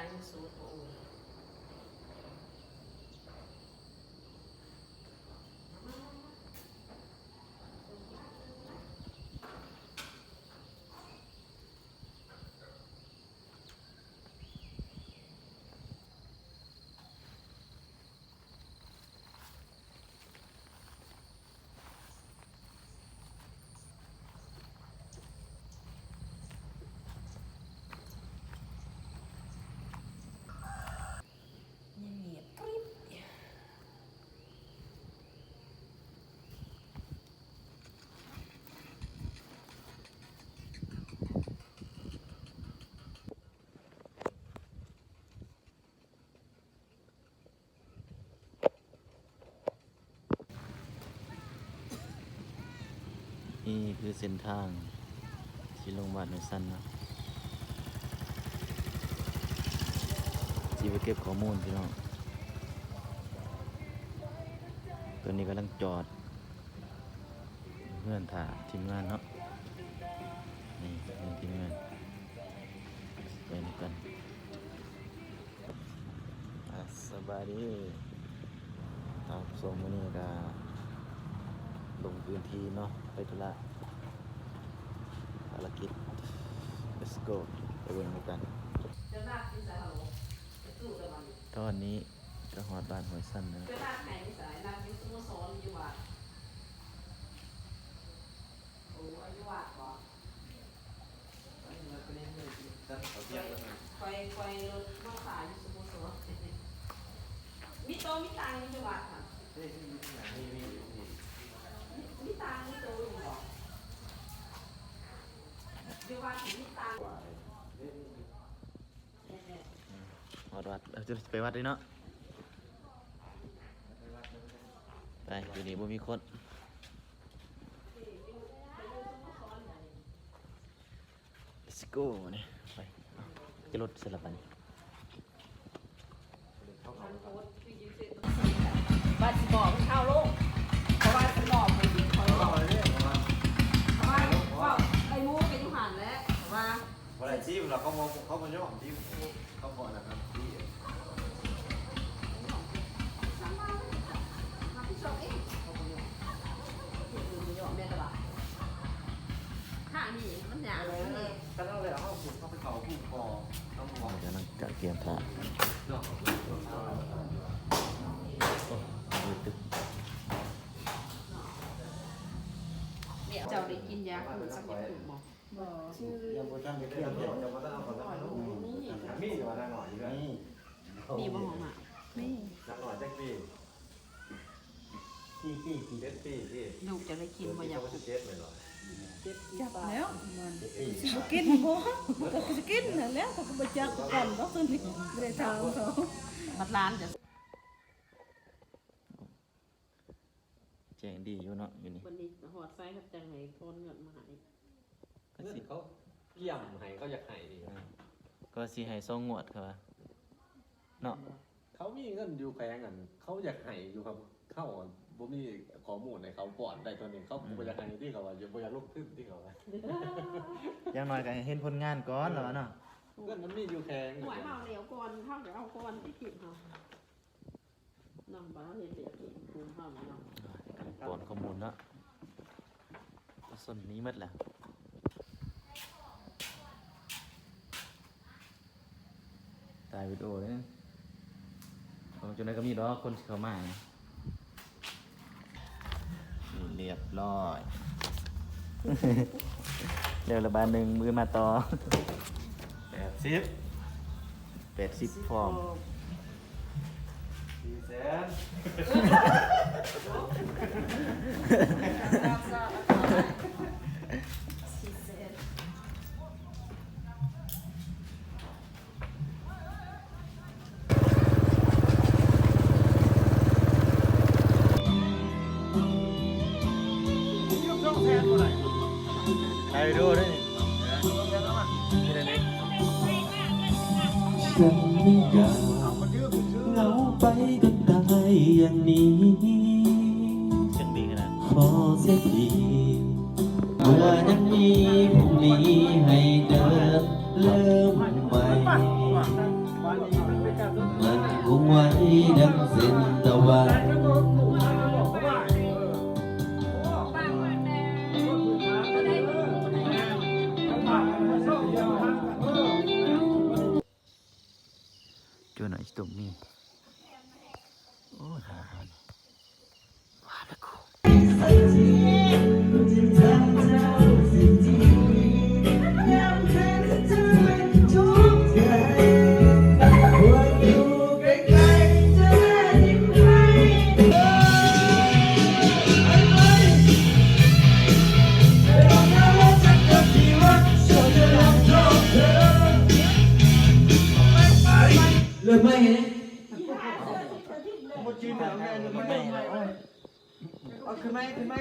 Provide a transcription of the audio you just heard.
การยังสูตรของอื่น เงียบกริบ นี่คือเส้นทาง ที่ลงบ้านในสั้นนะจีไปเก็บข้อมูลพี่น้องตอนนี้กำลังจอด เพื่อนถ่าทีมงานเนาะนี่นี่ทีมงานไปด้วยกันสบายดีตามส่งมานี่ก็ ลงพื้นที่เนาะไปธุระภารกิจ let's go ไปเบิ่งกันจะลากที่สายฮัลโหลจะตู้ตะวันตอนนี้ก็หอดบ้านหอยสั้นนะจะลากไหนที่สายลากที่สโมสรอยู่วัดโอ้ายุวัดบ่ไฟไฟรถมาขายอยู่สโมสรมีโตมีตังอยู่ที่วัดค่ะมี ตังมีโตะอยู่บ่อยู่วัดถึงมีตังหอดวัดเราจะไปวัดเลยเนาะไปอยู่นี่บ่มีคน let's go นี่ไปเอาจะรถเสร็จแล้วป เราเขามองเขามาย่อมที่เขอกนะครับที่สามเขาบอกอยู่ที่อื่นไม่ยอมแม่ตลาดข้างนี้มันหยาบเลยก็ต้องเลยเอาสุดเข้าไปเขาผู้คอต้องมองกำลังกะเตรียมถ่าเนี่ยเจ้าได้กินยาคุมสักยาคุมบ่ ยังบ่ตั้งเรื่องยังบ่ตั้งเอาก่อนมีอยู่นางหน่อยอยู่นี่มีบ่หอมอะนางหน่อยจ็คปีปีปีปีเจ็ดปีที่ลูกจะได้กินบ่อยาเขาคุจะมเจ็ดเลยหรอจับแล้วมันสิบกินบ่ก็สิกินนั่นแหล้วก็บ่จักกันเนาะตัวนี้ไม่ได้ถามเขาบัดร้านจะแจ้งดีอยู่เนาะอยู่นี่วันนี้หอดไซส้กับจังไหนโทนเงินมาให้ ก็เงินสิเขาเกี่ยมให้เขาอยากให้ดิก็สิให้ซองงวดครับว่าเนาะเขามีเงินอยู่แพงกันเขาอยากให้อยู่ครับ เข้าบ่มีข้อมูลในเขาก่อนได้ตัวนี้เขาบ่อยากให้ที่เขาว่าบ่อยากลงทุนที่เขาว่าอย่างน้อยก็ให้เห็นผลงานก่อนแล้ววะเนาะเงินมันมีอยู่แพงหวยเมาเหลียวก่อนเท่ากับเอาก่อนที่กินเฮาน้องบ้าเห็นเดี๋ยวกินคุมเฮาเนาะก่อนข้อมูลเนาะก็ส่วนนี้หมดแหละ ตายวิดีโอเลยนะเอาจนได้ก็มีดอกคนที่เขามาเนี่ยนี่เรียบร้อย เดี๋ยวระบาดหนึ่งมือมาต่อแปดสิบแปดสิบฟอร์มสี่แสนตา ดีโอด้วยนี่นี่เลยนี่ฉันไม่อยากเหงาไปก็ตายอย่างนี้เสียงดีขนาดขอเสียทีเมื่อนั้นมีพรุ่งนี้ให้เดินเริ่มใหม่มันคงไว้ดังเส้นตะวัน ตุ่มนี่ ไม่เห็นี่ยเอาขึ้นไม่ขึ้ไม่